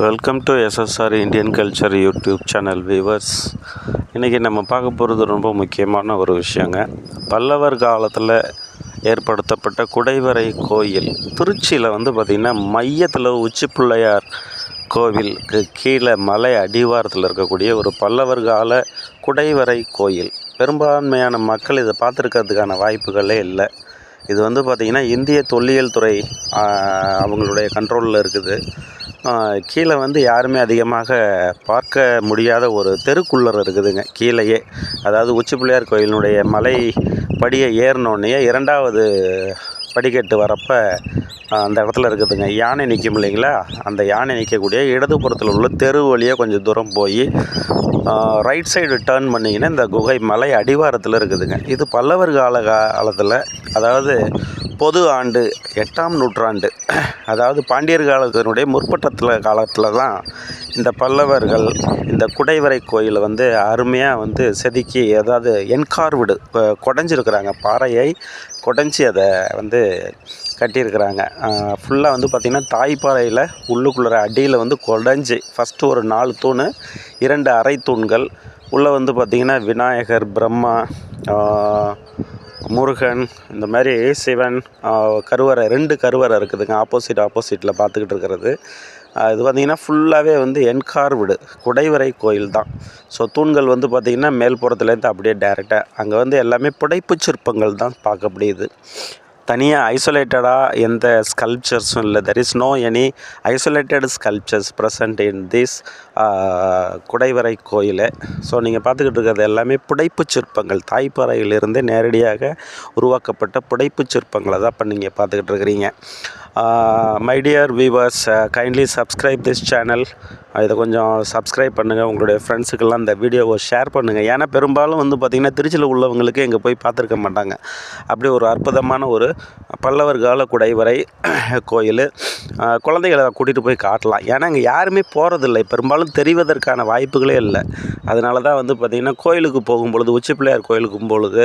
Welcome to SSR Indian culture YouTube channel viewers இன்றைக்கி நம்ம பார்க்க போகிறது ரொம்ப முக்கியமான ஒரு விஷயங்க. பல்லவர் காலத்தில் ஏற்படுத்தப்பட்ட குடைவரை கோயில் திருச்சியில் வந்து பார்த்திங்கன்னா மையத்தில் உச்சி பிள்ளையார் கோவிலுக்கு கீழே மலை அடிவாரத்தில் இருக்கக்கூடிய ஒரு பல்லவர் கால குடைவரை கோயில். பெரும்பான்மையான மக்கள் இதை பார்த்துருக்கிறதுக்கான வாய்ப்புகளே இல்லை. இது வந்து பார்த்திங்கன்னா இந்திய தொல்லியல் துறை அவங்களுடைய கண்ட்ரோலில் இருக்குது. கீழே வந்து யாருமே அதிகமாக பார்க்க முடியாத ஒரு தெருக்குள்ளர் இருக்குதுங்க. கீழேயே. அதாவது உச்சி பிள்ளையார் கோயிலினுடைய மலை படியை ஏறினோடனே இரண்டாவது படிக்கட்டு வரப்ப அந்த இடத்துல இருக்குதுங்க. யானை நிற்கும் இல்லைங்களா? அந்த யானை நிற்கக்கூடிய இடதுபுறத்தில் உள்ள தெரு வழியாக கொஞ்சம் தூரம் போய் ரைட் சைடு டேர்ன் பண்ணிங்கன்னா இந்த குகை மலை அடிவாரத்தில் இருக்குதுங்க. இது பல்லவர் கால காலத்தில் அதாவது பொது ஆண்டு எட்டாம் நூற்றாண்டு அதாவது பாண்டியர் காலத்தினுடைய முற்பட்டத்தில் காலத்தில் தான் இந்த பல்லவர்கள் இந்த குடைவரை கோயிலை வந்து அருமையாக வந்து செதுக்கி அதாவது என்கார்விடு குடஞ்சிருக்கிறாங்க. பாறையை குடஞ்சி அதை வந்து கட்டியிருக்கிறாங்க. ஃபுல்லாக வந்து பார்த்திங்கன்னா தாய்ப்பாறையில் உள்ளுக்குள்ளே அடியில் வந்து குடஞ்சி ஃபஸ்ட்டு ஒரு நாலு தூண் இரண்டு அரை தூண்கள் உள்ளே வந்து பார்த்திங்கன்னா விநாயகர் பிரம்மா முருகன் இந்த மாதிரி சிவன் கருவறை ரெண்டு கருவறை இருக்குதுங்க. ஆப்போசிட் ஆப்போசிட்டில் பார்த்துக்கிட்டு இருக்கிறது. இது பார்த்திங்கன்னா ஃபுல்லாகவே வந்து என்கார்விடு குடைவரை கோயில் தான். ஸோ தூண்கள் வந்து பார்த்திங்கன்னா மேல்புறத்துலேருந்து அப்படியே டேரெக்டாக அங்கே வந்து எல்லாமே புடைப்புச் சிற்பங்கள் தான் பார்க்க முடியுது தனியாக ஐசோலேட்டடாக எந்த ஸ்கல்ப்சர்ஸும் இல்லை. There is no any isolated sculptures present in this குடைவரை கோயில். ஸோ நீங்கள் பார்த்துக்கிட்டு இருக்கிறது எல்லாமே புடைப்புச் சிற்பங்கள். தாய்ப்பாறையிலிருந்து நேரடியாக உருவாக்கப்பட்ட புடைப்புச் சிற்பங்களை தான் இப்போ நீங்கள் பார்த்துக்கிட்டு இருக்கிறீங்க. My dear viewers kindly subscribe this channel இதை கொஞ்சம் சப்ஸ்கிரைப் பண்ணுங்கள் உங்களுடைய ஃப்ரெண்ட்ஸுக்கெல்லாம் இந்த வீடியோவை ஷேர் பண்ணுங்கள் ஏன்னா பெரும்பாலும் வந்து பார்த்திங்கன்னா திருச்சியில் உள்ளவங்களுக்கு இங்கே போய் பார்த்துருக்க மாட்டாங்க. அப்படி ஒரு அற்புதமான ஒரு பல்லவர் கால குடைவரை கோயில். குழந்தைகளை கூட்டிகிட்டு போய் காட்டலாம். ஏன்னா இங்கே யாருமே போகிறதில்லை பெரும்பாலும் தெரிவதற்கான வாய்ப்புகளே இல்லை. அதனால தான் வந்து பார்த்திங்கன்னா கோயிலுக்கு போகும்பொழுது உச்சி பிள்ளையார் கோயிலுக்கு பொழுது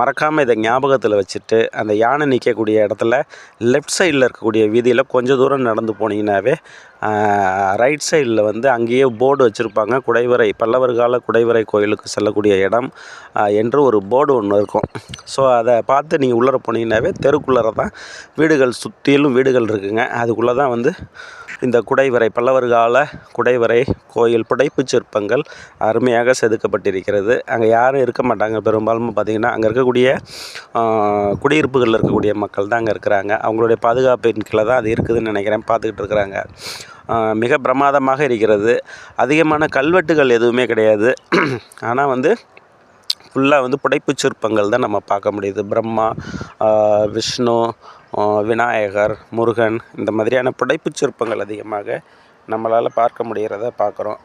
மறக்காமல் இதை ஞாபகத்தில் வச்சுட்டு அந்த யானை நிற்கக்கூடிய இடத்துல லெஃப்ட் சைடில் இருக்கக்கூடிய வீதியில் கொஞ்சம் தூரம் நடந்து போனீங்கன்னாவே ரைட் சைடில் வந்து அங்கேயே போர்டு வச்சுருப்பாங்க. குடைவரை பல்லவர் கால குடைவரை கோயிலுக்கு செல்லக்கூடிய இடம் என்று ஒரு போர்டு ஒன்று இருக்கும். ஸோ அதை பார்த்து நீங்கள் உள்ளே போனீங்கன்னாவே தெருக்குள்ளே தான் வீடுகள் சுற்றிலும் வீடுகள் இருக்குங்க. அதுக்குள்ளே தான் வந்து இந்த குடைவரை பல்லவர் கால குடைவரை கோயில் புடைப்புச் சிற்பங்கள் அருமையாக செதுக்கப்பட்டிருக்கிறது. அங்கே யாரும் இருக்க மாட்டாங்க. பெரும்பாலும் பார்த்திங்கன்னா அங்கே இருக்கக்கூடிய குடியிருப்புகளில் இருக்கக்கூடிய மக்கள் தான் அங்கே இருக்கிறாங்க. அவங்களுடைய பாதுகாப்பின் கீழே தான் அது இருக்குதுன்னு நினைக்கிறேன். பார்த்துக்கிட்டு இருக்கிறாங்க. மிக பிரமாதமாக இருக்கிறது. அதிகமான கல்வெட்டுகள் எதுவுமே கிடையாது. ஆனால் வந்து ஃபுல்லாக வந்து புடைப்புச் சிற்பங்கள் தான் நம்ம பார்க்க முடியுது. பிரம்மா விஷ்ணு விநாயகர் முருகன் இந்த மாதிரியான புடைப்புச் சிற்பங்கள் அதிகமாக நம்மளால் பார்க்க முடிகிறத பார்க்குறோம்.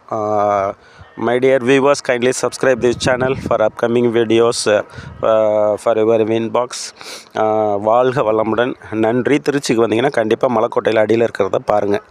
My dear viewers kindly subscribe this channel for upcoming videos for your win box வாழ்க வளமுடன். நன்றி. திருச்சிக்கு வந்தீங்கன்னா கண்டிப்பாக மலைக்கோட்டையில் அடியில் இருக்கிறத பாருங்கள்